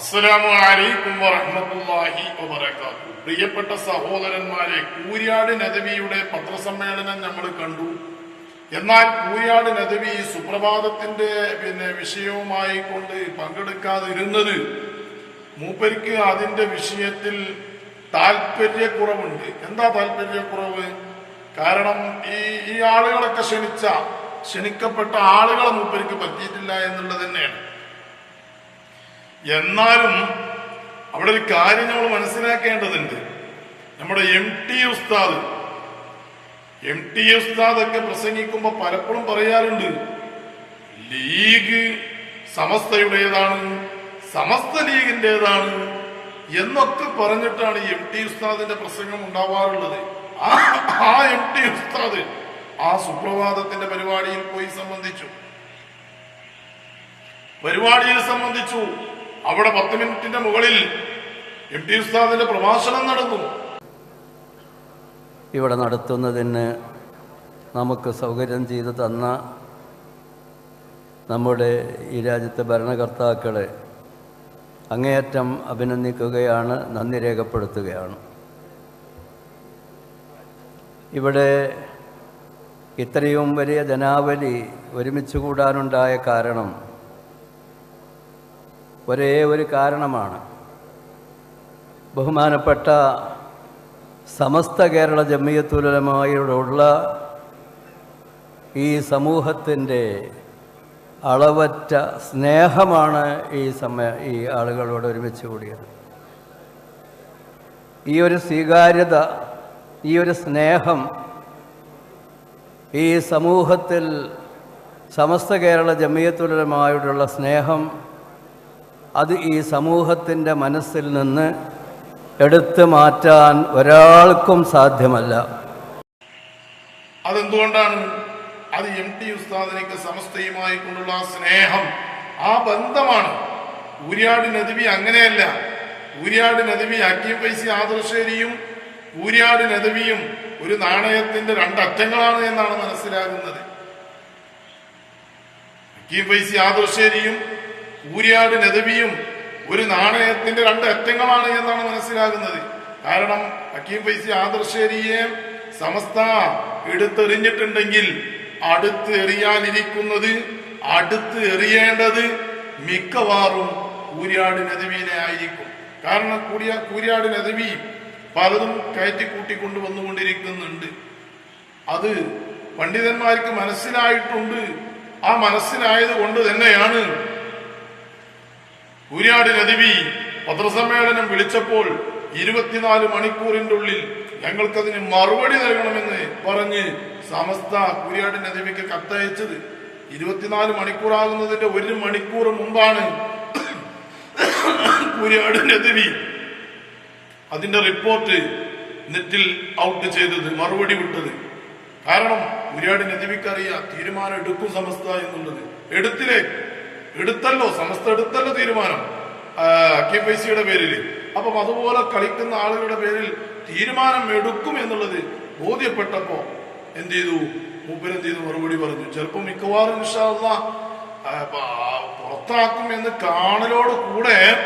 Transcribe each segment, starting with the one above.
അസ്സലാമു അലൈക്കും വറഹ്മത്തുള്ളാഹി പ്രിയപ്പെട്ട സഹോദരന്മാരെ കൂരിയാട് നദവിയുടെ പത്രസമ്മേളനം നമ്മൾ കണ്ടു. എന്നാൽ കൂരിയാട് നദവി സുപ്രഭാതത്തിന്റെ പിന്നെ വിഷയവുമായി കൊണ്ട് പങ്കെടുക്കാതിരുന്നത് മൂപ്പരിക്ക് അതിന്റെ വിഷയത്തിൽ താല്പര്യക്കുറവുണ്ട് എന്താ താല്പര്യക്കുറവ് കാരണം ഈ ഈ ആളുകളൊക്കെ ക്ഷണിച്ച ക്ഷണിക്കപ്പെട്ട ആളുകളെ മൂപ്പരിക്ക് പറ്റിയിട്ടില്ല എന്നുള്ളത് തന്നെയാണ്. എന്നാലും അവിടെ ഒരു കാര്യം നമ്മൾ മനസ്സിലാക്കേണ്ടതുണ്ട്. നമ്മുടെ എം ടി ഉസ്താദ് എം ടി ഉസ്താദ് ഒക്കെ പ്രസംഗിക്കുമ്പോ പലപ്പോഴും പറയാറുണ്ട് ലീഗ് സമസ്തയുടേതാണ് സമസ്ത ലീഗിന്റെതാണ് എന്നൊക്കെ പറഞ്ഞിട്ടാണ് എം ടി ഉസ്താദിന്റെ പ്രസംഗം ഉണ്ടാവാറുള്ളത്. ആ എം ടി ഉസ്താദ് ആ സുപ്രഭാതത്തിന്റെ പരിപാടിയിൽ പോയി സംബന്ധിച്ചു. പരിപാടിയിൽ സംബന്ധിച്ചു. അവിടെ പത്ത് മിനിറ്റിന്റെ മുകളിൽ എം ടി ഉസ്താദിന്റെ പ്രഭാഷണം നടന്നു ഇവിടെ നടത്തുന്നതിന് നമുക്ക് സൗകര്യം ചെയ്തു തന്ന നമ്മുടെ ഈ രാജ്യത്തെ ഭരണകർത്താക്കളെ അങ്ങേയറ്റം അഭിനന്ദിക്കുകയാണ് നന്ദി രേഖപ്പെടുത്തുകയാണ്. ഇവിടെ ഇത്രയും വലിയ ജനാവലി ഒരുമിച്ച് കൂടാനുണ്ടായ കാരണം ഒരേ ഒരു കാരണമാണ്. ബഹുമാനപ്പെട്ട സമസ്ത കേരള ജമ്മിയത്തുലമായോടുള്ള ഈ സമൂഹത്തിന്റെ അളവറ്റ സ്നേഹമാണ് ഈ സമയ ഈ ആളുകളോട് ഒരുമിച്ച് കൂടിയത്. ഈ ഒരു സ്വീകാര്യത ഈ ഒരു സ്നേഹം ഈ സമൂഹത്തിൽ സമസ്ത കേരള ജമ്മിയത്തുലമായോടുള്ള സ്നേഹം അത് ഈ സമൂഹത്തിന്റെ മനസ്സിൽ നിന്ന് എടുത്തു മാറ്റാൻ ഒരാൾക്കും സാധ്യമല്ല. അതെന്തുകൊണ്ടാണ്? അത് എം ടി ഉസ്താദിനേക്ക് സമസ്തയുമായി കൊണ്ടുള്ള ആ സ്നേഹം ആ ബന്ധമാണ്. ഊര്യാട് നദവി അങ്ങനെയല്ല. ഊര്യാട് നദവി അക്കിയും പൈസ ആദർശേരിയും ഊര്യാട് നദവിയും ഒരു നാണയത്തിന്റെ രണ്ടറ്റങ്ങളാണ് എന്നാണ് മനസ്സിലാകുന്നത്. അക്കിയും പൈസ ആദർശേരിയും ഊര്യാട് നദവിയും ഒരു നാണയത്തിന്റെ രണ്ട് അറ്റങ്ങളാണ് എന്നാണ് മനസ്സിലാകുന്നത്. കാരണം അക്കീം ഫൈസി ആദർശേരിയെ സമസ്ത എടുത്തെറിഞ്ഞിട്ടുണ്ടെങ്കിൽ അടുത്ത് എറിയാനിരിക്കുന്നത് അടുത്ത് എറിയേണ്ടത് മിക്കവാറും കൂരിയാട് നദവീനെ ആയിരിക്കും. കാരണം കൂടിയ കൂരിയാട് നദവി പലതും കയറ്റിക്കൂട്ടി കൊണ്ടുവന്നുകൊണ്ടിരിക്കുന്നുണ്ട് അത് പണ്ഡിതന്മാർക്ക് മനസ്സിലായിട്ടുണ്ട്. ആ മനസ്സിലായത് കൊണ്ട് തന്നെയാണ് കൂരിയാട് രതിവി പത്രസമ്മേളനം വിളിച്ചപ്പോൾ ഇരുപത്തിനാല് മണിക്കൂറിന്റെ ഉള്ളിൽ ഞങ്ങൾക്കതിന് മറുപടി നൽകണമെന്ന് പറഞ്ഞ് സമസ്ത കൂരിയാട് നദിവിക്ക് കത്തയച്ചത്. ഇരുപത്തിനാല് മണിക്കൂറാകുന്നതിന്റെ ഒരു മണിക്കൂർ മുമ്പാണ് കൂരിയാട് നദിവി അതിന്റെ റിപ്പോർട്ട് നെറ്റിൽ ഔട്ട് ചെയ്തത് മറുപടി വിട്ടത്. കാരണം കുര്യാട് നദിവിക്കറിയ തീരുമാനം എടുക്കും സമസ്ത എന്നുള്ളത്. എടുത്തില്ലേ? എടുത്തല്ലോ സമസ്ത എടുത്തല്ലോ തീരുമാനം. കെ പി സിയുടെ പേരിൽ അപ്പം അതുപോലെ കളിക്കുന്ന ആളുകളുടെ പേരിൽ തീരുമാനം എടുക്കും എന്നുള്ളത് ബോധ്യപ്പെട്ടപ്പോ എന്ത് ചെയ്തു മൂപ്പരെന്ത് ചെയ്തു മറുപടി പറഞ്ഞു. ചിലപ്പോ മിക്കവാറും ഇൻഷാ അള്ളാ, ആ, പ- പുറത്താക്കും എന്ന് കാണലോട് കൂടെ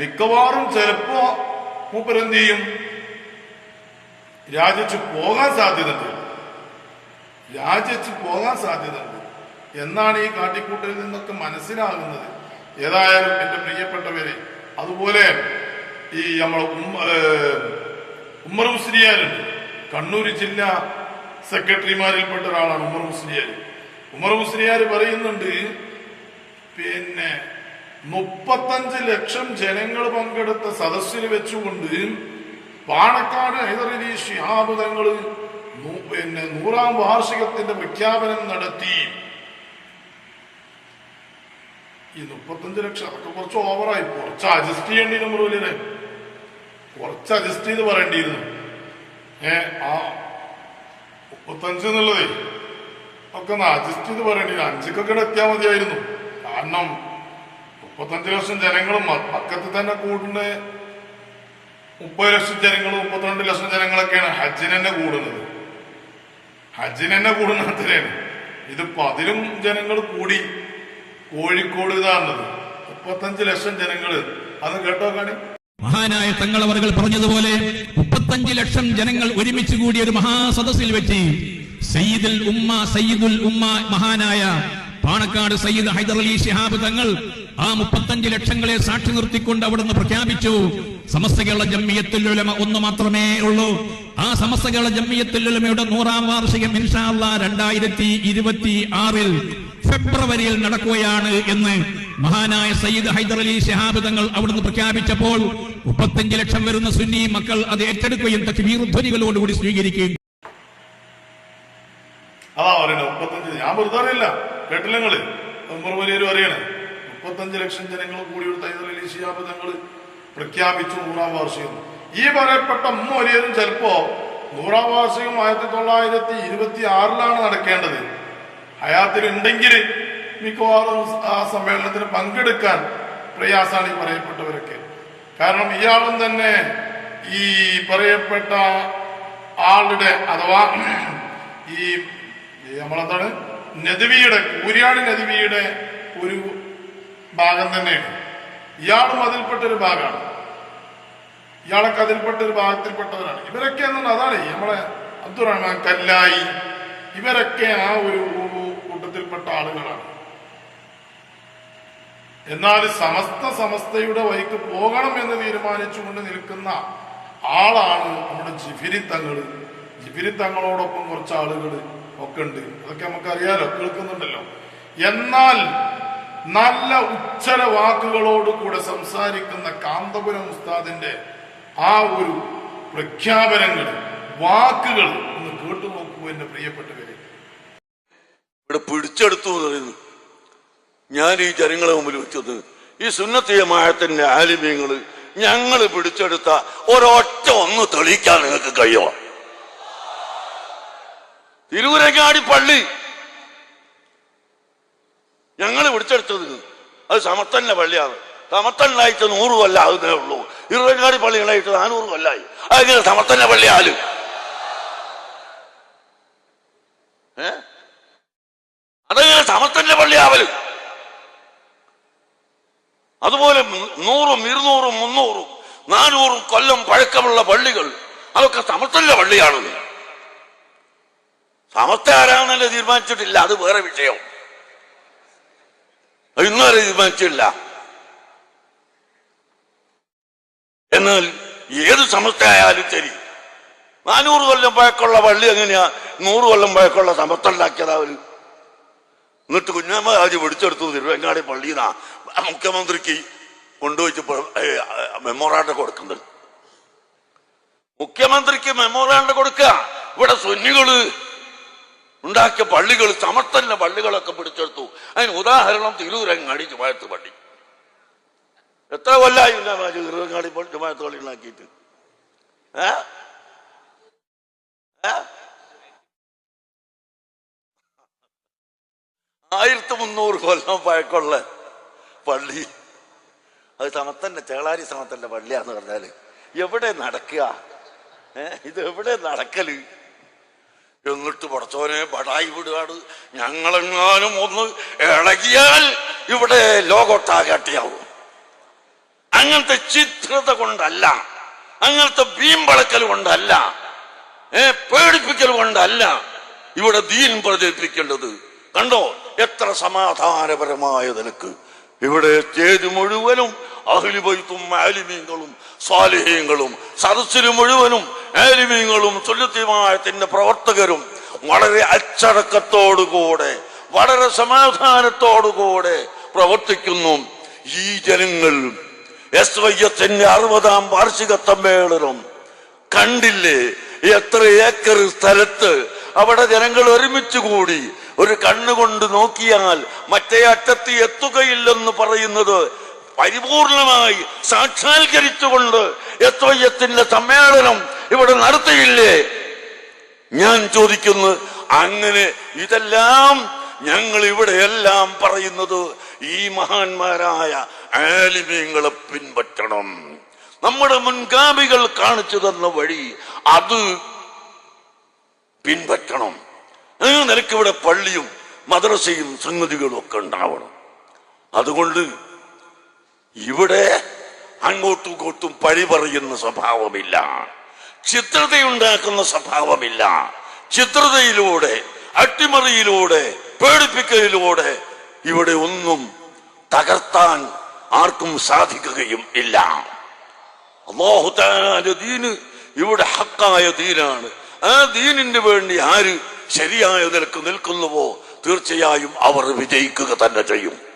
മിക്കവാറും ചിലപ്പോ മൂപ്പരെന്ത് ചെയ്യും രാജിച്ചു പോകാൻ സാധ്യതയുണ്ട്. രാജിച്ചു പോകാൻ സാധ്യതയുണ്ട്. എന്നാണ് ഈ കാട്ടിക്കൂട്ടിൽ നിന്നൊക്കെ മനസ്സിലാകുന്നത്. ഏതായാലും എന്റെ പ്രിയപ്പെട്ടവരെ അതുപോലെ ഈ ഏഹ്, ഉമ്മർ മുസ്ലിയാരുണ്ട് കണ്ണൂർ ജില്ലാ സെക്രട്ടറിമാരിൽപ്പെട്ട ഒരാളാണ് ഉമ്മർ മുസ്ലിയാർ ഉമ്മർ മുസ്ലിയാർ പറയുന്നുണ്ട് പിന്നെ മുപ്പത്തഞ്ച് ലക്ഷം ജനങ്ങൾ പങ്കെടുത്ത സദസ്സിൽ വെച്ചുകൊണ്ട് പാണക്കാട് ഹൈദറലി ശിഹാബുദങ്ങൾ പിന്നെ നൂറാം വാർഷികത്തിന്റെ പ്രഖ്യാപനം നടത്തി. ഈ മുപ്പത്തഞ്ച് ലക്ഷം അതൊക്കെ കുറച്ച് ഓവറായി കുറച്ച് അഡ്ജസ്റ്റ് ചെയ്യേണ്ടി നമ്മൾ വലിയ കുറച്ച് അഡ്ജസ്റ്റ് ചെയ്ത് പറയേണ്ടിയിരുന്നു. ഏ ആ മുപ്പത്തഞ്ച് എന്നുള്ളതേ ഒക്കെ ഒന്ന് അഡ്ജസ്റ്റ് ചെയ്ത് പറയേണ്ടി അഞ്ചിക്കൊക്കെ എത്തിയാൽ മതിയായിരുന്നു. കാരണം മുപ്പത്തഞ്ച് ലക്ഷം ജനങ്ങളും പക്കത്ത് തന്നെ കൂടുന്ന മുപ്പത് ലക്ഷം ജനങ്ങളും മുപ്പത്തിരണ്ട് ലക്ഷം ജനങ്ങളൊക്കെയാണ് ഹജ്ജിന് തന്നെ കൂടുന്നത്. ഹജ്ജിന് തന്നെ കൂടുന്ന അത്രയാണ്. ഇതിപ്പോ അതിലും ജനങ്ങൾ കൂടി കോഴിക്കോട് ഇതാണത് മുപ്പത്തഞ്ച് ലക്ഷം ജനങ്ങൾ. അത് കേട്ടോ കാണി. മഹാനായ അവർ പറഞ്ഞതുപോലെ മുപ്പത്തഞ്ച് ലക്ഷം ജനങ്ങൾ ഒരുമിച്ച് കൂടിയ ഒരു മഹാസദസ്സിൽ വെച്ച് സയ്യിദുൽ ഉമ്മ സയ്യിദുൽ ഉമ്മ മഹാനായ പാണക്കാട് സയ്യിദ് ഹൈദർ അലി ഷിഹാബ് തങ്ങൾ ആ മുപ്പത്തഞ്ച് ലക്ഷങ്ങളെ സാക്ഷി നിർത്തിക്കൊണ്ട് അവിടുന്ന് പ്രഖ്യാപിച്ചു. സമസ്ത കേരള ഒന്ന് മാത്രമേ ഉള്ളൂ. ആ സമസ്ത കേരള നൂറാം വാർഷികം ഇൻഷാല്ല രണ്ടായിരത്തി ഇരുപത്തി ആറിൽ ഫെബ്രുവരിയിൽ നടക്കുകയാണ് എന്ന് മഹാനായ സയ്യിദ് ഹൈദർ അലി ഷഹാബ് തങ്ങൾ അവിടുന്ന് പ്രഖ്യാപിച്ചപ്പോൾ മുപ്പത്തഞ്ച് ലക്ഷം വരുന്ന സുന്നി മക്കൾ അത് ഏറ്റെടുക്കുകയും തക്ബീർ ധ്വനികളോടുകൂടി സ്വീകരിക്കുകയും അതാ പറയുന്നത്. മുപ്പത്തഞ്ച് ഞാൻ വെറുതെ അറിയില്ല. കേട്ടില്ല നിങ്ങൾ? വലിയൊരു അറിയണേ മുപ്പത്തഞ്ച് ലക്ഷം ജനങ്ങൾ കൂടി ഒരു ശിഹാബ് തങ്ങൾ പ്രഖ്യാപിച്ചു നൂറാം വാർഷികം. ഈ പറയപ്പെട്ട വലിയരും ചിലപ്പോ നൂറാം വാർഷികം ആയിരത്തി തൊള്ളായിരത്തി ഇരുപത്തി ആറിലാണ് നടക്കേണ്ടത്. ഹയാത്തിൽ ഉണ്ടെങ്കിൽ മിക്കവാറും ആ സമ്മേളനത്തിന് പങ്കെടുക്കാൻ പ്രയാസാണ് ഈ പറയപ്പെട്ടവരൊക്കെ. കാരണം ഇയാളും തന്നെ ഈ പറയപ്പെട്ട ആളുടെ അഥവാ ഈ നമ്മളെന്താണ്? നദവിയുടെ കൂരിയാട് നദവിയുടെ ഒരു ഭാഗം തന്നെയാണ്. ഇയാളും അതിൽപ്പെട്ട ഒരു ഭാഗമാണ്. ഇയാളൊക്കെ അതിൽപ്പെട്ട ഒരു ഭാഗത്തിൽപ്പെട്ടവരാണ്. ഇവരൊക്കെ എന്താണ്? അതാണ് നമ്മളെ അബ്ദുറഹ്മാൻ കല്ലായി. ഇവരൊക്കെ ആ ഒരു കൂട്ടത്തിൽപ്പെട്ട ആളുകളാണ്. എന്നാൽ സമസ്ത സമസ്തയുടെ വഴിക്ക് പോകണം എന്ന് തീരുമാനിച്ചുകൊണ്ട് നിൽക്കുന്ന ആളാണ് നമ്മുടെ ജിഫിരി തങ്ങൾ. ജിഫിരി തങ്ങളോടൊപ്പം കുറച്ച് ആളുകൾ ഒക്കെ ഉണ്ട്. അതൊക്കെ നമുക്കറിയാലോ കേൾക്കുന്നുണ്ടല്ലോ. എന്നാൽ നല്ല ഉച്ചര വാക്കുകളോട് കൂടെ സംസാരിക്കുന്ന കാന്തപുരം ഉസ്താദിന്റെ ആ ഒരു പ്രഖ്യാപനങ്ങൾ വാക്കുകൾ ഒന്ന് കേട്ടു നോക്കൂ എന്റെ പ്രിയപ്പെട്ടവരെ. ഇവിടെ പിടിച്ചെടുത്തു എന്ന് പറയുന്നു. ഞാൻ ഈ ജനങ്ങളെ മുമ്പിൽ വെച്ചത്. ഈ സുന്നത്തിയമായത്തിന്റെ ആലിമ്യങ്ങൾ ഞങ്ങൾ പിടിച്ചെടുത്ത ഒരൊറ്റ ഒന്ന് തെളിയിക്കാൻ നിങ്ങൾക്ക് കഴിയോ തിരുവരങ്ങാടി പള്ളി. ഞങ്ങൾ പിടിച്ചെടുത്തത് അത് സമത്തന്റെ പള്ളിയാണ്. സമത്തനായിട്ട് നൂറ് കൊല്ല ആകുന്നേ ഉള്ളൂ. തിരുവരങ്ങാടി പള്ളികളായിട്ട് നാനൂറ് കൊല്ലായി. അതെങ്ങനെ സമത്തന്റെ പള്ളിയാലും? ഏ? അതെങ്ങനെ പള്ളിയാവൽ അതുപോലെ നൂറും ഇരുന്നൂറും മുന്നൂറും നാനൂറും കൊല്ലം പഴക്കമുള്ള പള്ളികൾ അതൊക്കെ സമസ്തന്റെ പള്ളിയാണ് സമസ്ത ആരാന്നല്ലേ തീരുമാനിച്ചിട്ടില്ല അത് വേറെ വിഷയം. ഇന്നും ഇന്നുവരെ തീരുമാനിച്ചില്ല എന്നാൽ ഏത് സമസ്ത ആയാലും ശരി. നാനൂറ് കൊല്ലം പഴക്കമുള്ള പള്ളി എങ്ങനെയാ? നൂറ് കൊല്ലം പഴക്കമുള്ള സമസ്ത ഉണ്ടാക്കിയതാ അവർ. എന്നിട്ട് കുഞ്ഞമ്മ രാജു പിടിച്ചെടുത്തു. തിരുവങ്ങാടി പള്ളിന്നാ മുഖ്യമന്ത്രിക്ക് കൊണ്ടുപോയിട്ട് മെമ്മോറാണ്ട് കൊടുക്കുന്നത്. മുഖ്യമന്ത്രിക്ക് മെമ്മോറാണ്ട് കൊടുക്കുക. ഇവിടെ സുന്നികൾ ഉണ്ടാക്കിയ പള്ളികൾ സമർത്ഥന്റെ പള്ളികളൊക്കെ പിടിച്ചെടുത്തു. അതിന് ഉദാഹരണം തിരൂരങ്ങാടി ജുമായത്ത് പള്ളി. എത്ര കൊല്ലായി തിരുവങ്ങാടി ജുമായത്ത് പള്ളി ഉണ്ടാക്കിയിട്ട്? ഏ? ഏ? ആയിരത്തി മുന്നൂറ് കൊല്ലം പഴക്കമുള്ള പള്ളി. അത് സമത്തന്നെ ചേളാരി സമത്തന്റെ പള്ളിയാന്ന് പറഞ്ഞാൽ എവിടെ നടക്കുക? ഇത് എവിടെ നടക്കൽ? എന്നിട്ട് പടച്ചോനെ ബടായി വിടുകയാണ്. ഞങ്ങളെങ്ങാനും ഒന്ന് ഇളകിയാൽ ഇവിടെ ലോകൊട്ടാകട്ടിയാവും. അങ്ങനത്തെ ചിത്രത കൊണ്ടല്ല അങ്ങനത്തെ ഭീമ്പളക്കൽ കൊണ്ടല്ല ഏ പേടിപ്പിക്കൽ കൊണ്ടല്ല ഇവിടെ ദീൻ പ്രചരിപ്പിക്കേണ്ടത്. കണ്ടോ? എത്ര സമാധാനപരമായ നിനക്ക്. ഇവിടെ സ്റ്റേജ് മുഴുവനും അഹ്ലിബൈത്തും ആലിമീങ്ങളും സ്വാലിഹീങ്ങളും സദസ്സിന് മുഴുവനും ആലിമീങ്ങളും സുല്ലത്തിമായത്തിന്റെ പ്രവർത്തകരും വളരെ അച്ചടക്കത്തോടുകൂടെ വളരെ സമാധാനത്തോടുകൂടെ പ്രവർത്തിക്കുന്നു. ഈ ജനങ്ങൾ എസ് വൈ എസിന്റെ അറുപതാം വാർഷിക സമ്മേളനം കണ്ടില്ലേ? എത്ര ഏക്കർ സ്ഥലത്ത് അവിടെ ജനങ്ങൾ ഒരുമിച്ച് കൂടി ഒരു കണ്ണുകൊണ്ട് നോക്കിയാൽ മറ്റേ അറ്റത്ത് എത്തുകയില്ലെന്ന് പറയുന്നത് പരിപൂർണമായി സാക്ഷാത്കരിച്ചുകൊണ്ട് എത്തോയത്തിന്റെ സമ്മേളനം ഇവിടെ നടത്തിയില്ലേ? ഞാൻ ചോദിക്കുന്നു അങ്ങനെ ഇതെല്ലാം ഞങ്ങൾ ഇവിടെ എല്ലാം പറയുന്നത് ഈ മഹാന്മാരായ ആലിമ്യങ്ങളെ പിൻപറ്റണം. നമ്മുടെ മുൻഗാമികൾ കാണിച്ചു തന്ന വഴി അത് പിൻപറ്റണം. ആ നിലയ്ക്ക് ഇവിടെ പള്ളിയും മദ്രസയും സംഗതികളും ഒക്കെ ഉണ്ടാവണം. അതുകൊണ്ട് ഇവിടെ അങ്ങോട്ടും ഇങ്ങോട്ടും പഴി പറയുന്ന സ്വഭാവമില്ല. ചിത്രതയുണ്ടാക്കുന്ന സ്വഭാവമില്ല. ചിത്രതയിലൂടെ അട്ടിമറിയിലൂടെ പേടിപ്പിക്കലിലൂടെ ഇവിടെ ഒന്നും തകർത്താൻ ആർക്കും സാധിക്കുകയും ഇല്ല. അള്ളാഹുത്താന്റെ ദീന് ഇവിടെ ഹക്കായ ദീനാണ്. ആ ദീനിന് വേണ്ടി ആര് ശരിയായ നിലയ്ക്ക് നിൽക്കുന്നുവോ? തീർച്ചയായും അവർ വിജയിക്കുക തന്നെ ചെയ്യും.